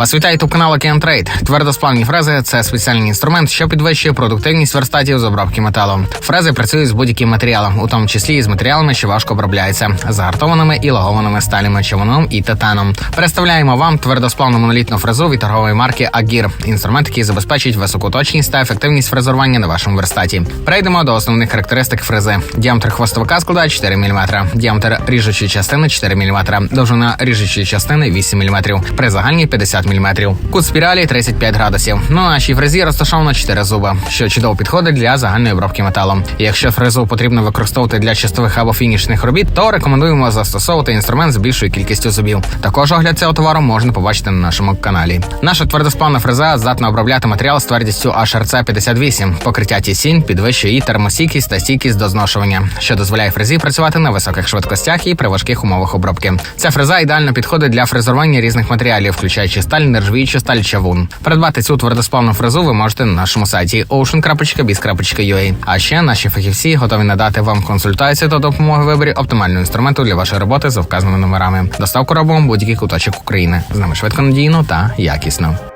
Вас вітає ютуб канал Океан Трейд. Твердосплавні фрези це спеціальний інструмент, що підвищує продуктивність верстатів з обробки металу. Фрези працюють з будь-яким матеріалом, у тому числі і з матеріалами, що важко обробляються, загартованими і лагованими сталями, човуном і титаном. Представляємо вам твердосплавну монолітну фрезу від торгової марки Агір. Інструмент, який забезпечить високу точність та ефективність фрезерування на вашому верстаті. Перейдемо до основних характеристик фрези. Діаметр хвостовика складає 4 мм, діаметр ріжучої частини 4 мм, довжина ріжучої частини 8 мм, при загальній 50 мм. Кут спіралі 35 градусів. Ну, На нашій фрезі розташовано 4 зуби, що чудово підходить для загальної обробки металом. Якщо фрезу потрібно використовувати для чистових або фінішних робіт, то рекомендуємо застосовувати інструмент з більшою кількістю зубів. Також огляд цього товару можна побачити на нашому каналі. Наша твердосплавна фреза здатна обробляти матеріал з твердістю HRC 58. Покриття тісінь підвищує її термостійкість та стійкість до зношування, що дозволяє фрезі працювати на високих швидкостях і при важких умовах обробки. Ця фреза ідеально підходить для фрезерування різних матеріалів, включаючи сталь, нержавіючу сталь чавун. Придбати цю твердосплавну фрезу ви можете на нашому сайті ocean.biz.ua. А ще наші фахівці готові надати вам консультацію та допомогу виборі оптимального інструменту для вашої роботи за вказаними номерами. Доставку робимо будь-який куточок України. З нами швидко надійно та якісно.